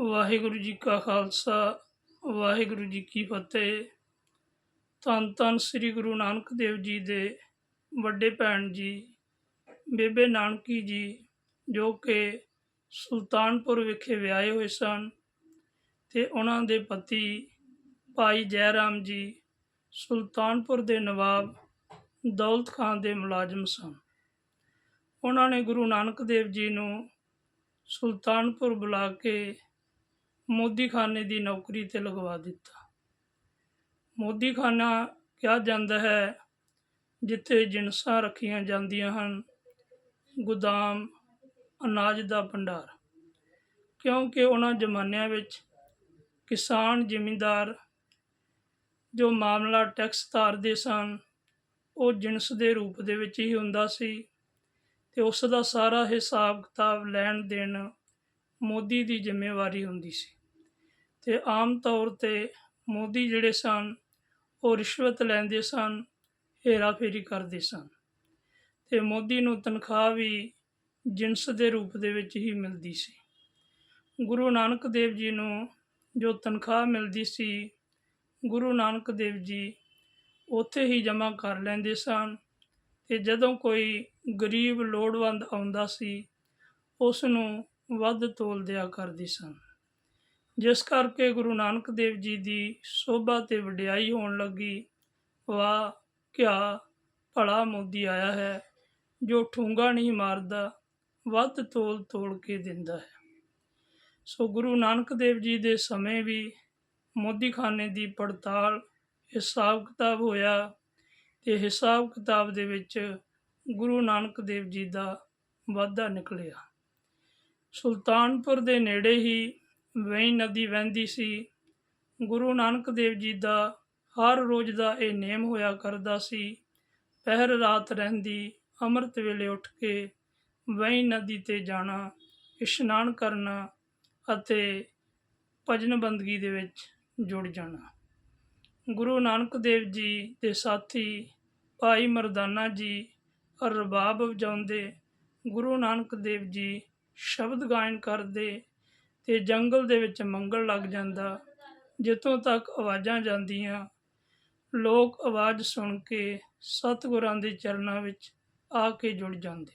ਵਾਹਿਗੁਰੂ ਜੀ ਕਾ ਖਾਲਸਾ, ਵਾਹਿਗੁਰੂ ਜੀ ਕੀ ਫਤਿਹ। ਧੰਨ ਧੰਨ ਸ੍ਰੀ ਗੁਰੂ ਨਾਨਕ ਦੇਵ ਜੀ ਦੇ ਵੱਡੇ ਭੈਣ ਜੀ, ਬੇਬੇ ਨਾਨਕੀ ਜੀ, ਜੋ ਕਿ ਸੁਲਤਾਨਪੁਰ ਵਿਖੇ ਵਿਆਹੇ ਹੋਏ ਸਨ ਤੇ ਉਹਨਾਂ ਦੇ ਪਤੀ ਭਾਈ ਜੈ ਰਾਮ ਜੀ ਸੁਲਤਾਨਪੁਰ ਦੇ ਨਵਾਬ ਦੌਲਤ ਖਾਨ ਦੇ ਮੁਲਾਜ਼ਮ ਸਨ। ਉਹਨਾਂ ਨੇ ਗੁਰੂ ਨਾਨਕ ਦੇਵ ਜੀ ਨੂੰ ਸੁਲਤਾਨਪੁਰ ਬੁਲਾ ਕੇ ਮੋਦੀਖਾਨੇ ਦੀ ਨੌਕਰੀ ਤੇ ਲਗਵਾ ਦਿੱਤਾ। ਮੋਦੀਖਾਨਾ ਕਿਹਾ ਜਾਂਦਾ ਹੈ, ਜਿੱਥੇ ਜਿਣਸਾਂ ਰੱਖੀਆਂ ਜਾਂਦੀਆਂ ਹਨ, ਗੋਦਾਮ, ਅਨਾਜ ਦਾ ਭੰਡਾਰ। ਕਿਉਂਕਿ ਉਹਨਾਂ ਜ਼ਮਾਨਿਆਂ ਵਿੱਚ ਕਿਸਾਨ ਜ਼ਿਮੀਂਦਾਰ ਜੋ ਮਾਮਲਾ ਟੈਕਸ ਤਾਰਦੇ ਸਨ, ਉਹ ਜਿਣਸ ਦੇ ਰੂਪ ਦੇ ਵਿੱਚ ਹੀ ਹੁੰਦਾ ਸੀ ਤੇ ਉਸ ਦਾ ਸਾਰਾ ਹਿਸਾਬ ਕਿਤਾਬ ਲੈਣ ਦੇਣ ਮੋਦੀ ਦੀ ਜ਼ਿੰਮੇਵਾਰੀ ਹੁੰਦੀ ਸੀ। ਤੇ ਆਮ ਤੌਰ ਤੇ ਮੋਦੀ ਜਿਹੜੇ ਸਨ, ਉਹ ਰਿਸ਼ਵਤ ਲੈਂਦੇ ਸਨ ਹੇਰਾ ਫੇਰੀ ਕਰਦੇ ਸਨ। ਅਤੇ ਮੋਦੀ ਨੂੰ ਤਨਖਾਹ ਵੀ ਜਿੰਸ ਦੇ ਰੂਪ ਦੇ ਵਿੱਚ ਹੀ ਮਿਲਦੀ ਸੀ। ਗੁਰੂ ਨਾਨਕ ਦੇਵ ਜੀ ਨੂੰ ਜੋ ਤਨਖਾਹ ਮਿਲਦੀ ਸੀ, ਗੁਰੂ ਨਾਨਕ ਦੇਵ ਜੀ ਉੱਥੇ ਹੀ ਜਮ੍ਹਾਂ ਕਰ ਲੈਂਦੇ ਸਨ ਤੇ ਜਦੋਂ ਕੋਈ ਗਰੀਬ, ਲੋੜਵੰਦ ਆਉਂਦਾ ਸੀ, ਉਸ ਨੂੰ ਵੱਧ ਤੋਲ ਦਿਆ ਕਰਦੇ ਸਨ। ਜਿਸ ਕਰਕੇ ਗੁਰੂ ਨਾਨਕ ਦੇਵ ਜੀ ਦੀ ਸੋਭਾ ਤੇ ਵਡਿਆਈ ਹੋਣ ਲੱਗੀ, ਵਾਹ, ਕਿਆ ਭਲਾ ਮੋਦੀ ਆਇਆ ਹੈ, ਜੋ ਠੂੰਗਾ ਨਹੀਂ ਮਾਰਦਾ, ਵੱਧ ਤੋਲ ਤੋਲ ਕੇ ਦਿੰਦਾ ਹੈ। ਸੋ ਗੁਰੂ ਨਾਨਕ ਦੇਵ ਜੀ ਦੇ ਸਮੇਂ ਵੀ ਮੋਦੀਖਾਨੇ ਦੀ ਪੜਤਾਲ ਹਿਸਾਬ ਕਿਤਾਬ ਹੋਇਆ ਤੇ ਹਿਸਾਬ ਕਿਤਾਬ ਦੇ ਵਿੱਚ ਗੁਰੂ ਨਾਨਕ ਦੇਵ ਜੀ ਦਾ ਵਾਧਾ ਨਿਕਲਿਆ। ਸੁਲਤਾਨਪੁਰ ਦੇ ਨੇੜੇ ਹੀ ਵੇਈ ਨਦੀ ਵਹਿੰਦੀ ਸੀ। ਗੁਰੂ ਨਾਨਕ ਦੇਵ ਜੀ ਦਾ ਹਰ ਰੋਜ਼ ਦਾ ਇਹ ਨੇਮ ਹੋਇਆ ਕਰਦਾ ਸੀ। ਪਹਿਰ ਰਾਤ ਰਹਿੰਦੀ, ਅੰਮ੍ਰਿਤ ਵੇਲੇ ਉੱਠ ਕੇ ਵੇਈ ਨਦੀ ਤੇ ਜਾਣਾ, ਇਸ਼ਨਾਨ ਕਰਨਾ ਅਤੇ ਭਜਨ ਬੰਦਗੀ ਦੇ ਵਿੱਚ ਜੁੜ ਜਾਣਾ। ਗੁਰੂ ਨਾਨਕ ਦੇਵ ਜੀ ਦੇ ਸਾਥੀ ਭਾਈ ਮਰਦਾਨਾ ਜੀ ਰਬਾਬ ਵਜਾਉਂਦੇ, ਗੁਰੂ ਨਾਨਕ ਦੇਵ ਜੀ ਸ਼ਬਦ ਗਾਇਨ ਕਰਦੇ ਅਤੇ ਜੰਗਲ ਦੇ ਵਿੱਚ ਮੰਗਲ ਲੱਗ ਜਾਂਦਾ। ਜਿੱਥੋਂ ਤੱਕ ਆਵਾਜ਼ਾਂ ਜਾਂਦੀਆਂ, ਲੋਕ ਆਵਾਜ਼ ਸੁਣ ਕੇ ਸਤਿਗੁਰਾਂ ਦੇ ਚਰਨਾਂ ਵਿੱਚ ਆ ਕੇ ਜੁੜ ਜਾਂਦੇ।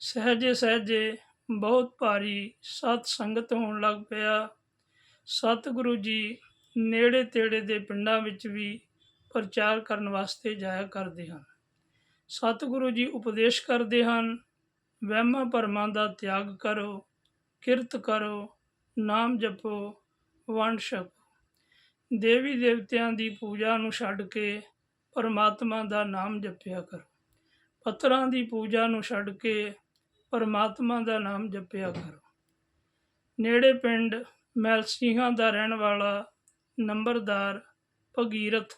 ਸਹਜੇ ਸਹਜੇ ਬਹੁਤ ਭਾਰੀ ਸਤ ਸੰਗਤ ਹੋਣ ਲੱਗ ਪਿਆ। ਸਤਿਗੁਰੂ ਜੀ ਨੇੜੇ ਤੇੜੇ ਦੇ ਪਿੰਡਾਂ ਵਿੱਚ ਵੀ ਪ੍ਰਚਾਰ ਕਰਨ ਵਾਸਤੇ ਜਾਇਆ ਕਰਦੇ ਹਨ। ਸਤਿਗੁਰੂ ਜੀ ਉਪਦੇਸ਼ ਕਰਦੇ ਹਨ, ਵਹਿਮਾਂ ਭਰਮਾਂ ਦਾ ਤਿਆਗ ਕਰੋ, ਕਿਰਤ ਕਰੋ ਨਾਮ ਜਪੋ, ਵੰਡ ਛਕੋ। ਦੇਵੀ ਦੇਵਤਿਆਂ ਦੀ ਪੂਜਾ ਨੂੰ ਛੱਡ ਕੇ ਪਰਮਾਤਮਾ ਦਾ ਨਾਮ ਜਪਿਆ ਕਰੋ। ਪੱਥਰਾਂ ਦੀ ਪੂਜਾ ਨੂੰ ਛੱਡ ਕੇ ਪਰਮਾਤਮਾ ਦਾ ਨਾਮ ਜਪਿਆ ਕਰੋ। ਨੇੜੇ ਪਿੰਡ ਮੈਲਸੀਹਾਂ ਦਾ ਰਹਿਣ ਵਾਲਾ ਨੰਬਰਦਾਰ ਭਗੀਰਥ,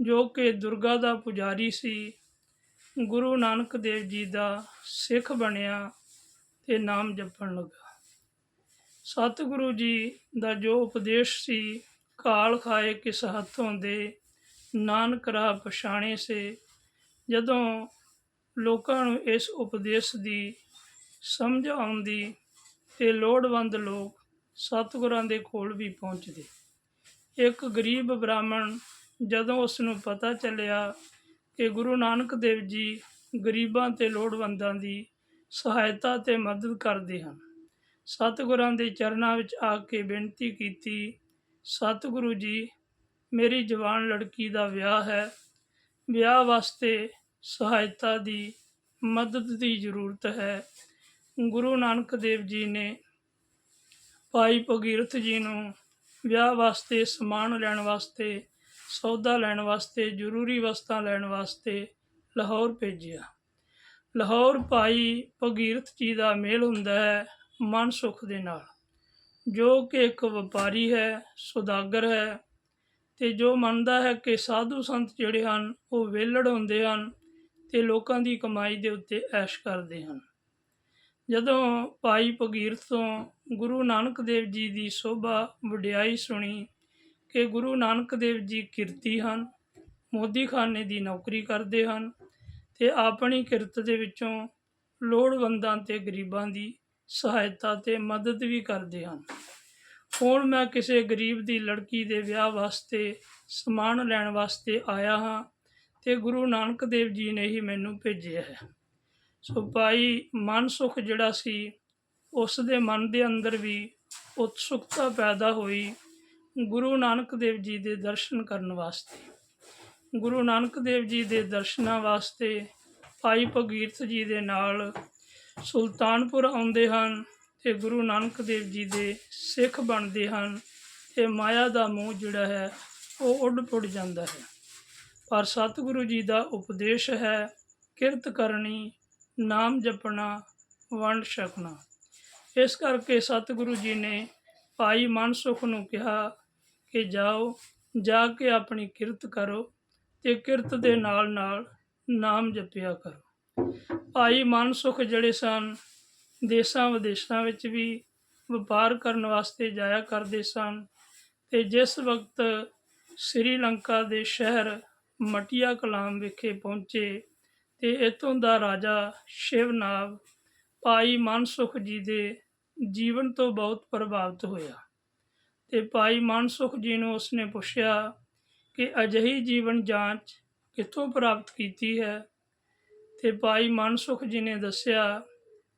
ਜੋ ਕਿ ਦੁਰਗਾ ਦਾ ਪੁਜਾਰੀ ਸੀ, ਗੁਰੂ ਨਾਨਕ ਦੇਵ ਜੀ ਦਾ ਸਿੱਖ ਬਣਿਆ ਤੇ ਨਾਮ ਜਪਣ ਲੱਗਾ। ਸਤਿਗੁਰੂ ਜੀ ਦਾ ਜੋ ਉਪਦੇਸ਼ ਸੀ, ਕਾਲ ਖਾਏ ਕਿਸ ਹੱਥੋਂ ਦੇ, ਨਾਨਕ ਰਾਹ ਪਛਾਣੇ ਸੇ। ਜਦੋਂ ਲੋਕਾਂ ਨੂੰ ਇਸ ਉਪਦੇਸ਼ ਦੀ ਸਮਝ ਆਉਂਦੀ ਤੇ ਲੋੜਵੰਦ ਲੋਕ ਸਤਿਗੁਰਾਂ ਦੇ ਕੋਲ ਵੀ ਪਹੁੰਚਦੇ। ਇੱਕ ਗਰੀਬ ਬ੍ਰਾਹਮਣ ਜਦੋਂ ਉਸ ਨੂੰ ਪਤਾ ਚੱਲਿਆ ਕਿ ਗੁਰੂ ਨਾਨਕ ਦੇਵ ਜੀ ਗਰੀਬਾਂ ਤੇ ਲੋੜਵੰਦਾਂ ਦੀ ਸਹਾਇਤਾ ਤੇ ਮਦਦ ਕਰਦੇ ਹਨ ਸਤਿਗੁਰਾਂ ਦੇ ਚਰਨਾਂ ਵਿੱਚ ਆ ਕੇ ਬੇਨਤੀ ਕੀਤੀ, ਸਤਿਗੁਰੂ ਜੀ, ਮੇਰੀ ਜਵਾਨ ਲੜਕੀ ਦਾ ਵਿਆਹ ਹੈ। ਵਿਆਹ ਵਾਸਤੇ ਸਹਾਇਤਾ ਦੀ ਮਦਦ ਦੀ ਜ਼ਰੂਰਤ ਹੈ। ਗੁਰੂ ਨਾਨਕ ਦੇਵ ਜੀ ਨੇ ਭਾਈ ਭਗੀਰਥ ਜੀ ਨੂੰ ਵਿਆਹ ਵਾਸਤੇ, ਸਮਾਨ ਲੈਣ ਵਾਸਤੇ, ਸੌਦਾ ਲੈਣ ਵਾਸਤੇ, ਜ਼ਰੂਰੀ ਵਸਤਾਂ ਲੈਣ ਵਾਸਤੇ ਲਾਹੌਰ ਭੇਜਿਆ। ਲਾਹੌਰ ਭਾਈ ਭਗੀਰਥ ਜੀ ਦਾ ਮੇਲ ਹੁੰਦਾ ਹੈ। ਮਨ ਸੁਖ ਦੇ ਨਾਲ। ਜੋ ਕਿ ਇੱਕ ਵਪਾਰੀ ਹੈ, ਸੁਦਾਗਰ ਹੈ ਤੇ ਜੋ ਮੰਨਦਾ ਹੈ ਕਿ ਸਾਧੂ ਸੰਤ ਜਿਹੜੇ ਹਨ, ਉਹ ਵੇਲੜ ਹੁੰਦੇ ਹਨ ਤੇ ਲੋਕਾਂ ਦੀ ਕਮਾਈ ਦੇ ਉੱਤੇ ਐਸ਼ ਕਰਦੇ ਹਨ। ਜਦੋਂ ਭਾਈ ਭਗੀਰਥ ਤੋਂ ਗੁਰੂ ਨਾਨਕ ਦੇਵ ਜੀ ਦੀ ਸੋਭਾ ਵਡਿਆਈ ਸੁਣੀ ਕਿ ਗੁਰੂ ਨਾਨਕ ਦੇਵ ਜੀ ਕਿਰਤੀ ਹਨ, ਮੋਦੀਖਾਨੇ ਦੀ ਨੌਕਰੀ ਕਰਦੇ ਹਨ ਤੇ ਆਪਣੀ ਕਿਰਤ ਦੇ ਵਿੱਚੋਂ ਲੋੜਵੰਦਾਂ ਤੇ ਗਰੀਬਾਂ ਦੀ ਸਹਾਇਤਾ ਤੇ ਮਦਦ ਵੀ ਕਰਦੇ ਹਨ ਹੁਣ ਮੈਂ ਕਿਸੇ ਗਰੀਬ ਦੀ ਲੜਕੀ ਦੇ ਵਿਆਹ ਵਾਸਤੇ ਸਮਾਨ ਲੈਣ ਵਾਸਤੇ ਆਇਆ ਹਾਂ ਤੇ ਗੁਰੂ ਨਾਨਕ ਦੇਵ ਜੀ ਨੇ ਹੀ ਮੈਨੂੰ ਭੇਜਿਆ ਹੈ। ਸੋ ਭਾਈ ਮਨਸੁਖ ਜਿਹੜਾ ਸੀ, ਉਸ ਦੇ ਮਨ ਦੇ ਅੰਦਰ ਵੀ ਉਤਸੁਕਤਾ ਪੈਦਾ ਹੋਈ ਗੁਰੂ ਨਾਨਕ ਦੇਵ ਜੀ ਦੇ ਦਰਸ਼ਨ ਕਰਨ ਵਾਸਤੇ। ਗੁਰੂ ਨਾਨਕ ਦੇਵ ਜੀ ਦੇ ਦਰਸ਼ਨਾਂ ਵਾਸਤੇ ਭਾਈ ਭਗੀਰਥ ਜੀ ਦੇ ਨਾਲ ਸੁਲਤਾਨਪੁਰ ਆਉਂਦੇ ਹਨ ਤੇ ਗੁਰੂ ਨਾਨਕ ਦੇਵ ਜੀ ਦੇ ਸਿੱਖ ਬਣਦੇ ਹਨ, ਤੇ ਮਾਇਆ ਦਾ ਮੂੰਹ ਜਿਹੜਾ ਹੈ ਉਹ ਉੱਡ ਪੁੱਡ ਜਾਂਦਾ ਹੈ। ਪਰ ਸਤਿਗੁਰੂ ਜੀ ਦਾ ਉਪਦੇਸ਼ ਹੈ ਕਿਰਤ ਕਰਨੀ, ਨਾਮ ਜਪਣਾ, ਵੰਡ ਛਕਣਾ। ਇਸ ਕਰਕੇ ਸਤਿਗੁਰੂ ਜੀ ਨੇ ਭਾਈ ਮਨਸੁਖ ਨੂੰ ਕਿਹਾ ਕਿ ਜਾਓ, ਜਾ ਕੇ ਆਪਣੀ ਕਿਰਤ ਕਰੋ ਤੇ ਕਿਰਤ ਦੇ ਨਾਲ ਨਾਲ ਨਾਮ ਜਪਿਆ ਕਰੋ। ਭਾਈ ਮਨਸੁਖ ਜਿਹੜੇ ਸਨ, ਦੇਸ਼ਾਂ ਵਿਦੇਸ਼ਾਂ ਵਿੱਚ ਵੀ ਵਪਾਰ ਕਰਨ ਵਾਸਤੇ ਜਾਇਆ ਕਰਦੇ ਸਨ ਤੇ ਜਿਸ ਵਕਤ ਸ੍ਰੀਲੰਕਾ ਦੇ ਸ਼ਹਿਰ ਮਟੀਆ ਕਲਾਮ ਵਿਖੇ ਪਹੁੰਚੇ ਤੇ ਇਥੋਂ ਦਾ ਰਾਜਾ ਸ਼ਿਵਨਾਵ ਭਾਈ ਮਨਸੁਖ ਜੀ ਦੇ ਜੀਵਨ ਤੋਂ ਬਹੁਤ ਪ੍ਰਭਾਵਿਤ ਹੋਇਆ ਤੇ ਭਾਈ ਮਨਸੁਖ ਜੀ ਨੂੰ ਉਸਨੇ ਪੁੱਛਿਆ ਕਿ ਅਜਿਹੀ ਜੀਵਨ ਜਾਂਚ ਕਿੱਥੋਂ ਪ੍ਰਾਪਤ ਕੀਤੀ ਹੈ? ਤੇ ਭਾਈ ਮਨਸੁਖ ਜੀ ਨੇ ਦੱਸਿਆ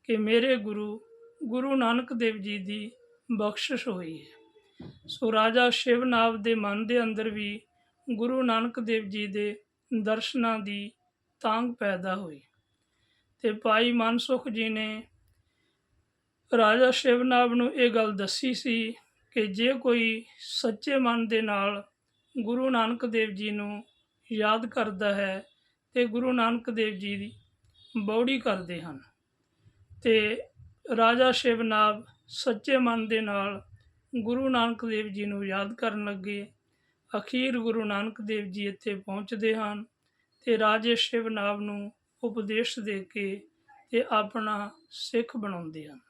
ਕਿ ਮੇਰੇ ਗੁਰੂ ਗੁਰੂ ਨਾਨਕ ਦੇਵ ਜੀ ਦੀ ਬਖਸ਼ਿਸ਼ ਹੋਈ ਹੈ। ਸੋ ਰਾਜਾ ਸ਼ਿਵਨਾਵ ਦੇ ਮਨ ਦੇ ਅੰਦਰ ਵੀ ਗੁਰੂ ਨਾਨਕ ਦੇਵ ਜੀ ਦੇ ਦਰਸ਼ਨਾਂ ਦੀ ਤਾਂਗ ਪੈਦਾ ਹੋਈ ਤੇ ਭਾਈ ਮਨਸੁਖ ਜੀ ਨੇ ਰਾਜਾ ਸ਼ਿਵਨਾਵ ਨੂੰ ਇਹ ਗੱਲ ਦੱਸੀ ਸੀ ਕਿ ਜੇ ਕੋਈ ਸੱਚੇ ਮਨ ਦੇ ਨਾਲ ਗੁਰੂ ਨਾਨਕ ਦੇਵ ਜੀ ਨੂੰ ਯਾਦ ਕਰਦਾ ਹੈ ਤੇ ਗੁਰੂ ਨਾਨਕ ਦੇਵ ਜੀ ਦੀ ਬੌੜੀ ਕਰਦੇ ਹਨ। ਤੇ ਰਾਜਾ ਸ਼ਿਵਨਾਬ ਸੱਚੇ ਮਨ ਦੇ ਨਾਲ ਗੁਰੂ ਨਾਨਕ ਦੇਵ ਜੀ ਨੂੰ ਯਾਦ ਕਰਨ ਲੱਗੇ। ਅਖੀਰ ਗੁਰੂ ਨਾਨਕ ਦੇਵ ਜੀ ਇੱਥੇ ਪਹੁੰਚਦੇ ਹਨ ਤੇ ਰਾਜੇ ਸ਼ਿਵਨਾਬ ਨੂੰ ਉਪਦੇਸ਼ ਦੇ ਕੇ ਤੇ ਆਪਣਾ ਸਿੱਖ ਬਣਾਉਂਦੇ ਹਨ।